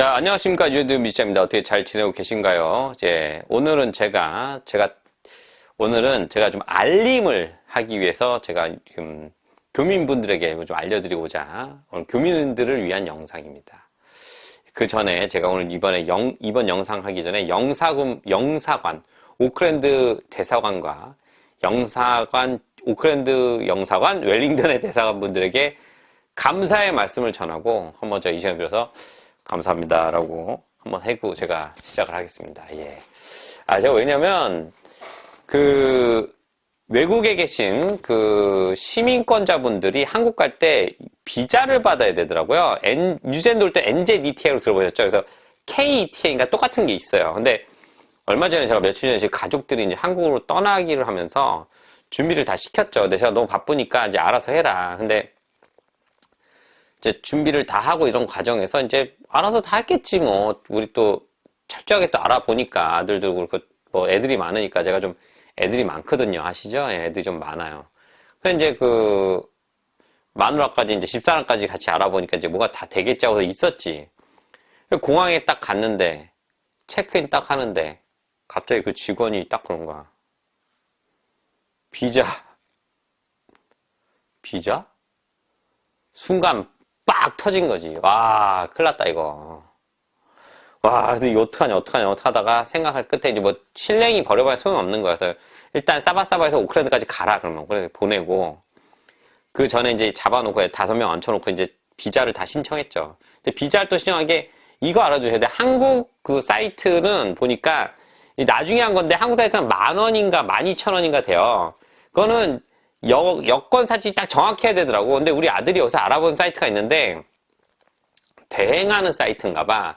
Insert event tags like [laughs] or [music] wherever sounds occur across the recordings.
자, 안녕하십니까. 유드 미자입니다. 어떻게 잘 지내고 계신가요? 이제, 오늘은 제가, 제가, 오늘은 제가 좀 알림을 하기 위해서 제가 지금 교민분들에게 좀 알려드리고자 오늘 교민들을 위한 영상입니다. 그 전에 제가 오늘 이번에 영, 이번 영상 하기 전에 영사금, 영사관, 오클랜드 대사관과 영사관, 오클랜드 영사관, 웰링턴의 대사관 분들에게 감사의 말씀을 전하고 한번 저이 시간 빌어서 감사합니다라고 한번 해고 제가 시작을 하겠습니다. 예. 아, 제가 왜냐면 그 외국에 계신 그 시민권자분들이 한국 갈 때 비자를 받아야 되더라고요. N, 유젠도 올때 NJDTA로 들어보셨죠? 그래서 KETA인가 똑같은 게 있어요. 근데 얼마 전에 제가 며칠 전에 제 가족들이 이제 한국으로 떠나기를 하면서 준비를 다 시켰죠. 근데 제가 너무 바쁘니까 이제 알아서 해라. 근데 이제 준비를 다 하고 이런 과정에서 이제 알아서 다 했겠지 뭐 우리 또 철저하게 또 알아보니까 아들도 그렇고 뭐 애들이 많으니까 제가 좀 애들이 많거든요 아시죠? 예, 애들이 좀 많아요. 그래서 이제 그 마누라까지 이제 집사람까지 같이 알아보니까 이제 뭐가 다 되겠지 하고서 있었지. 공항에 딱 갔는데 체크인 딱 하는데 갑자기 그 직원이 딱 그런 거야. 비자 비자? 순간 빡 터진 거지. 와, 큰일 났다, 이거. 와, 그래서 이거 어떡하냐, 어떡하냐, 어떡하다가 생각할 끝에 이제 뭐, 실랭이 버려봐야 소용없는 거여서 일단 사바사바에서 오클랜드까지 가라, 그러면. 그래서 보내고, 그 전에 이제 잡아놓고 다섯 명 얹혀놓고 이제 비자를 다 신청했죠. 근데 비자를 또 신청한 게, 이거 알아두셔야 돼. 한국 그 사이트는 보니까, 나중에 한 건데, 한국 사이트는 만 원인가, 만 이천 원인가 돼요. 그거는 여, 여권 사진이 딱 정확히 해야 되더라고. 근데 우리 아들이 여기서 알아본 사이트가 있는데, 대행하는 사이트인가 봐.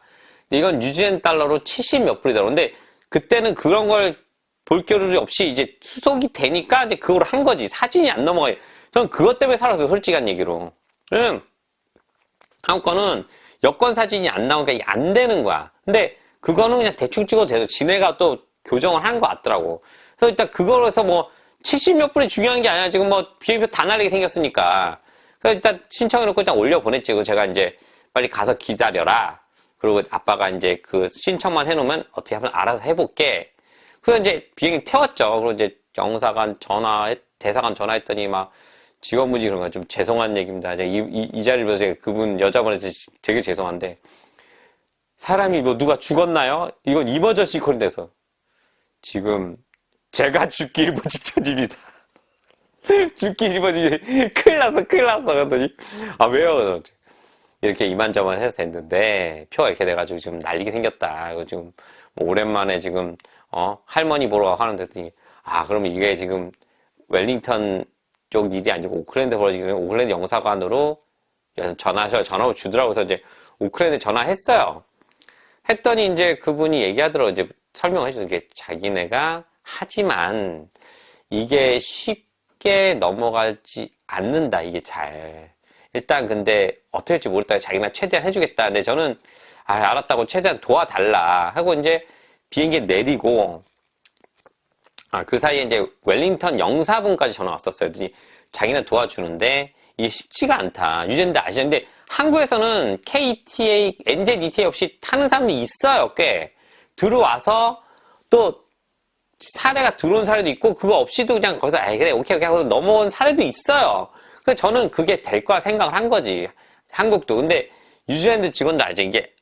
이건 뉴질랜드 달러로 70 몇 불이더라고. 근데 그때는 그런 걸 볼 겨를이 없이 이제 수속이 되니까 이제 그걸 한 거지. 사진이 안 넘어가요. 저는 그것 때문에 살았어요. 솔직한 얘기로. 응. 한국 거는 여권 사진이 안 나오니까 안 되는 거야. 근데 그거는 그냥 대충 찍어도 돼서 지네가 또 교정을 한 것 같더라고. 그래서 일단 그걸 해서 뭐 70몇 불이 중요한 게 아니라 지금 뭐 비행표 다 날리게 생겼으니까. 그래서 일단 신청해놓고 일단 올려보냈지. 그리고 제가 이제 빨리 가서 기다려라. 그리고 아빠가 이제 그 신청만 해놓으면 어떻게 하면 알아서 해볼게. 그래서 이제 비행기 태웠죠. 그리고 이제 영사관 전화, 대사관 전화했더니 막 직원분이 그런 거좀 죄송한 얘기입니다. 제가 이, 이, 이 자리를 봐서 그분 여자분한테 되게 죄송한데 사람이 뭐 누가 죽었나요? 이건 이머저시 콜 돼서 지금 제가 죽기 일보 직전입니다. [laughs] 죽기 일보 직전 큰일 났어 큰일 났어 그랬더니 아 왜요? 이렇게 이만저만 해서 됐는데 표가 이렇게 돼가지고 지금 날리게 생겼다. 지금 뭐 오랜만에 지금 어 할머니 보러 가고 하는데 아 그러면 이게 지금 웰링턴 쪽 일이 아니고 오클랜드 벌어지기 오클랜드 영사관으로 전화하셔 전화를 주더라고 그래서 이제 오클랜드 전화했어요. 했더니 이제 그분이 얘기하더라고 이제 설명해 주는 게 자기네가 하지만 이게 쉽게 넘어가지 않는다 이게 잘 일단 근데 어떻게 할지 모르겠다 자기만 최대한 해주겠다 근데 저는 아 알았다고 최대한 도와달라 하고 이제 비행기 내리고 아, 그 사이에 이제 웰링턴 영사분까지 전화 왔었어요. 자기는 도와주는데 이게 쉽지가 않다. 유젠데 아시는데 한국에서는 KTA, NJDTA 없이 타는 사람들이 있어요. 꽤 들어와서 또 사례가 들어온 사례도 있고 그거 없이도 그냥 거기서 아 그래 오케이 오케이 하고 넘어온 사례도 있어요. 그래서 저는 그게 될 거라 생각을 한 거지. 한국도. 근데 뉴질랜드 직원도 알죠. 이게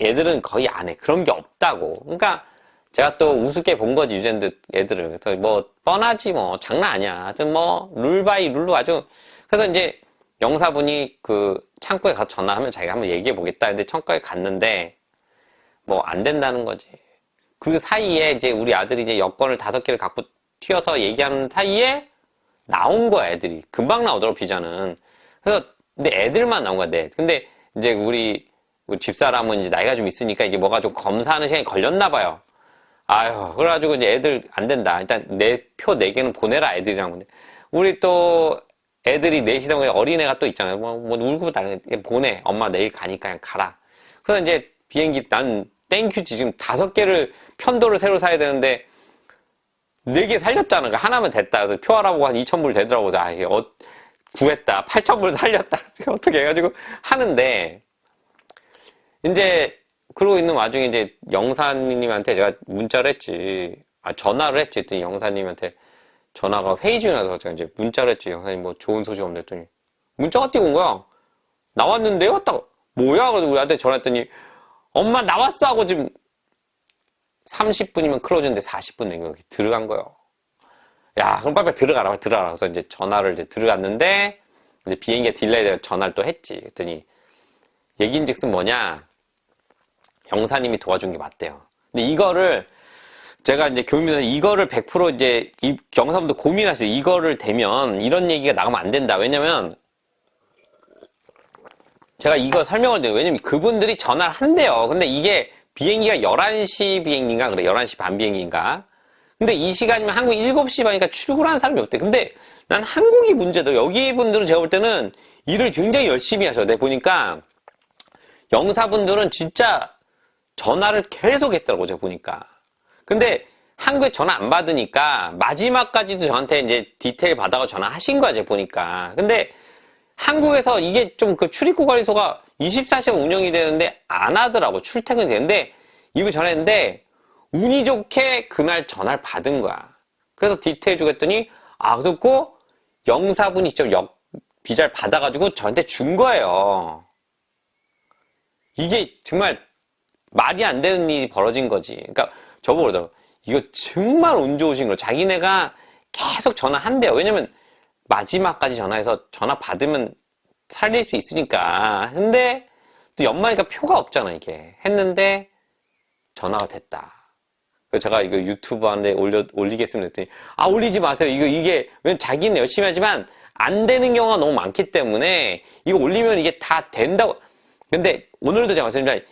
얘들은 거의 안 해. 그런 게 없다고. 그러니까 제가 또 우습게 본 거지 뉴질랜드 애들을. 그래서 뭐 뻔하지 뭐 장난 아니야. 하여튼 뭐 룰바이 룰로 아주 그래서 이제 영사분이 그 창구에 가서 전화하면 자기가 한번 얘기해 보겠다. 근데 창구에 갔는데 뭐 안 된다는 거지. 그 사이에 이제 우리 아들이 이제 여권을 다섯 개를 갖고 튀어서 얘기하는 사이에 나온 거야, 애들이. 금방 나오더라고, 비자는. 그래서, 근데 애들만 나온 거야, 네. 근데 이제 우리, 우리 집사람은 이제 나이가 좀 있으니까 이제 뭐가 좀 검사하는 시간이 걸렸나 봐요. 아유, 그래가지고 이제 애들 안 된다. 일단 내 표 네 개는 보내라, 애들이랑. 근데 우리 또 애들이 넷이다 보니 어린애가 또 있잖아요. 뭐, 뭐 울고 다 보내. 엄마 내일 가니까 그냥 가라. 그래서 이제 비행기 난 땡큐지 지금 다섯 개를 편도를 새로 사야 되는데 네 개 살렸잖아. 하나면 됐다. 그래서 표 알아보고 한 2,000불 되더라고. 아, 이게 어, 구했다. 8,000불 [laughs] 살렸다. [laughs] 어떻게 해가지고 하는데, 이제 그러고 있는 와중에 이제 영사님한테 제가 문자를 했지. 아, 전화를 했지. 했더니 영사님한테 전화가 회의 중이라서 제가 이제 문자를 했지. 영사님 뭐 좋은 소식 없네 했더니 문자가 뛰고 온 거야. 나왔는데 왔다가 뭐야? 그래서 우리한테 전화했더니 엄마 나왔어 하고 지금 30분이면 클로즈인데 40분 된거 들어간 거예요. 야, 그럼 빨리 들어가라, 빨리 들어가라. 그래서 이제 전화를 이제 들어갔는데 이제 비행기가 딜레이 돼서 전화를 또 했지. 그랬더니 얘기인 즉슨 뭐냐? 영사님이 도와준 게 맞대요. 근데 이거를 제가 이제 교민들 이거를 100% 이제 이 영사분도 고민하세요. 이거를 되면 이런 얘기가 나가면 안 된다. 왜냐면 제가 이거 설명을 드려요. 왜냐면 그분들이 전화를 한대요. 근데 이게 비행기가 11시 비행기인가 그래. 11시 반 비행기인가. 근데 이 시간이면 한국 7시 반이니까 출근하는 사람이 없대. 근데 난 한국이 문제더. 여기 분들은 제가 볼 때는 일을 굉장히 열심히 하셔. 내가 보니까 영사분들은 진짜 전화를 계속 했더라고, 제가 보니까. 근데 한국에 전화 안 받으니까 마지막까지도 저한테 이제 디테일 받아가 전화하신 거야, 제가 보니까. 근데 한국에서 이게 좀 그 출입국 관리소가 24시간 운영이 되는데 안 하더라고. 출퇴근이 되는데 이거 전화했는데 운이 좋게 그날 전화를 받은 거야. 그래서 디테일 주겠더니 아, 그래서 영사분이 직접 역, 비자를 받아가지고 저한테 준 거예요. 이게 정말 말이 안 되는 일이 벌어진 거지. 그러니까 저보고 그러더라고. 이거 정말 운 좋으신 거. 자기네가 계속 전화한대요. 왜냐면 마지막까지 전화해서 전화 받으면 살릴 수 있으니까. 근데 또 연말이니까 표가 없잖아, 이게. 했는데 전화가 됐다. 그래서 제가 이거 유튜브 안에 올려, 올리겠습니다. 했더니, 아, 올리지 마세요. 이거, 이게, 왜냐면 자기는 열심히 하지만 안 되는 경우가 너무 많기 때문에 이거 올리면 이게 다 된다고. 근데 오늘도 제가 말씀드리면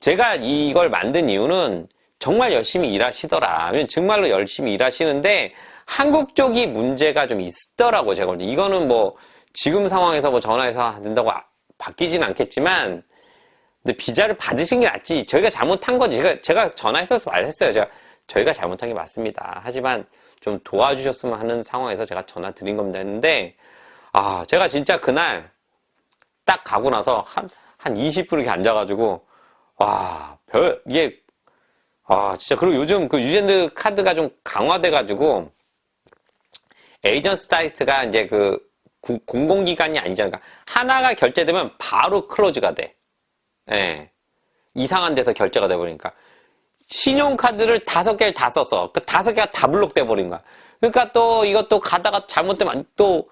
제가 이걸 만든 이유는 정말 열심히 일하시더라. 정말로 열심히 일하시는데 한국 쪽이 문제가 좀 있더라고 제가. 이거는 뭐 지금 상황에서 뭐 전화해서 안 된다고 아- 바뀌진 않겠지만 근데 비자를 받으신 게 낫지. 저희가 잘못한 거지. 제가, 제가 전화했어서 말했어요. 제가 저희가 잘못한 게 맞습니다. 하지만 좀 도와주셨으면 하는 상황에서 제가 전화 드린 겁니다 했는데 아 제가 진짜 그날 딱 가고 나서 한, 한 20분 이렇게 앉아가지고 와, 별, 이게, 아, 진짜, 그리고 요즘 그 유젠드 카드가 좀 강화돼가지고, 에이전트 사이트가 이제 그, 구- 공공기관이 아니잖아. 그러니까 하나가 결제되면 바로 클로즈가 돼. 예. 이상한 데서 결제가 돼버리니까. 신용카드를 다섯 개를 다 썼어. 그 다섯 개가 다 블록돼 버린 거야. 그러니까 또 이것도 가다가 잘못되면 또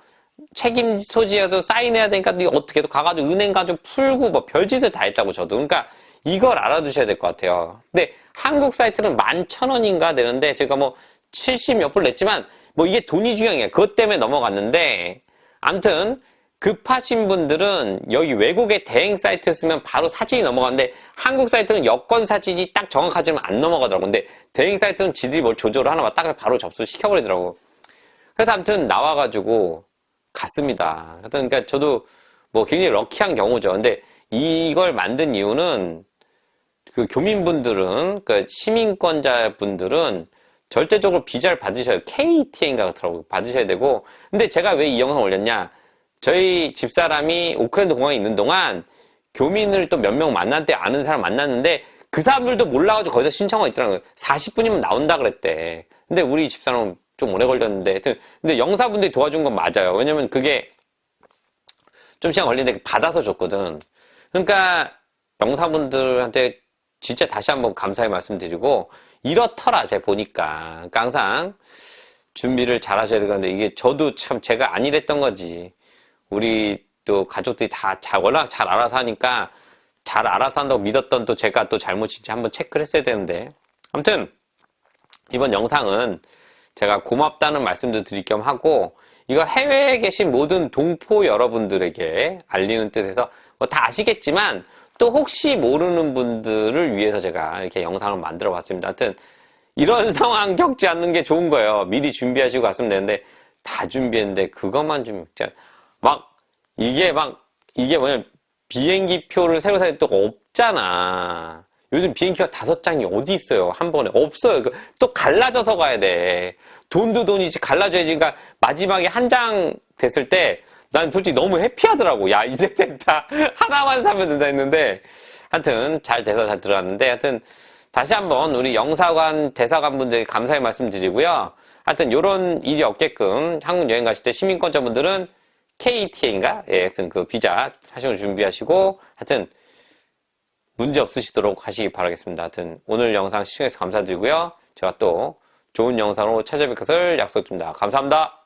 책임 소지에서 사인해야 되니까 또 이거 어떻게 또 가가지고 은행 가지고 풀고 뭐 별짓을 다 했다고 저도. 그러니까 이걸 알아두셔야 될 것 같아요. 근데 한국 사이트는 만 천 원인가 되는데 제가 뭐 70 몇 불 냈지만 뭐 이게 돈이 중요한 게 그것 때문에 넘어갔는데 암튼 급하신 분들은 여기 외국의 대행 사이트를 쓰면 바로 사진이 넘어가는데 한국 사이트는 여권 사진이 딱 정확하지만 안 넘어가더라고. 근데 대행 사이트는 지들이 뭘 조절을 하나 봐. 딱 바로 접수시켜버리더라고. 그래서 아무튼 나와가지고 갔습니다. 하여튼 그러니까 저도 뭐 굉장히 럭키한 경우죠. 근데 이걸 만든 이유는 그 교민분들은 그 시민권자 분들은 절대적으로 비자를 받으셔야 KTN가 그렇더라고요. 받으셔야 되고 근데 제가 왜 이 영상 올렸냐 저희 집사람이 오클랜드 공항에 있는 동안 교민을 또 몇 명 만났대 아는 사람 만났는데 그 사람들도 몰라가지고 거기서 신청하고 있더라고요. 40분이면 나온다 그랬대. 근데 우리 집사람은 좀 오래 걸렸는데 근데 영사분들이 도와준 건 맞아요. 왜냐면 그게 좀 시간 걸리는데 받아서 줬거든. 그러니까 영사분들한테 진짜 다시 한번 감사의 말씀 드리고 이렇더라 제가 보니까. 그러니까 항상 준비를 잘 하셔야 되는데 이게 저도 참 제가 안 이랬던 거지. 우리 또 가족들이 다 잘, 워낙 잘 알아서 하니까 잘 알아서 한다고 믿었던 또 제가 또 잘못인지 한번 체크를 했어야 되는데. 아무튼 이번 영상은 제가 고맙다는 말씀도 드릴 겸 하고 이거 해외에 계신 모든 동포 여러분들에게 알리는 뜻에서 뭐 다 아시겠지만 또 혹시 모르는 분들을 위해서 제가 이렇게 영상을 만들어 봤습니다. 하여튼 이런 상황 겪지 않는 게 좋은 거예요. 미리 준비하시고 갔으면 되는데 다 준비했는데 그것만 좀 막 이게 막 이게 뭐냐면 비행기 표를 새로 사야 또 없잖아. 요즘 비행기가 다섯 장이 어디 있어요? 한 번에 없어요. 그또 갈라져서 가야 돼. 돈도 돈이지 갈라져야지. 그러니까 마지막에 한 장 됐을 때 난 솔직히 너무 해피하더라고. 야 이제 됐다. [laughs] 하나만 사면 된다 했는데 하여튼 잘 돼서 잘 들어갔는데 하여튼 다시 한번 우리 영사관 대사관 분들께 감사의 말씀 드리고요. 하여튼 요런 일이 없게끔 한국 여행 가실 때 시민권자분들은 KTA인가? 예, 하여튼 그 비자 하시는 거 준비하시고 하여튼 문제 없으시도록 하시기 바라겠습니다. 하여튼 오늘 영상 시청해주셔서 감사드리고요. 제가 또 좋은 영상으로 찾아뵐 것을 약속드립니다. 감사합니다.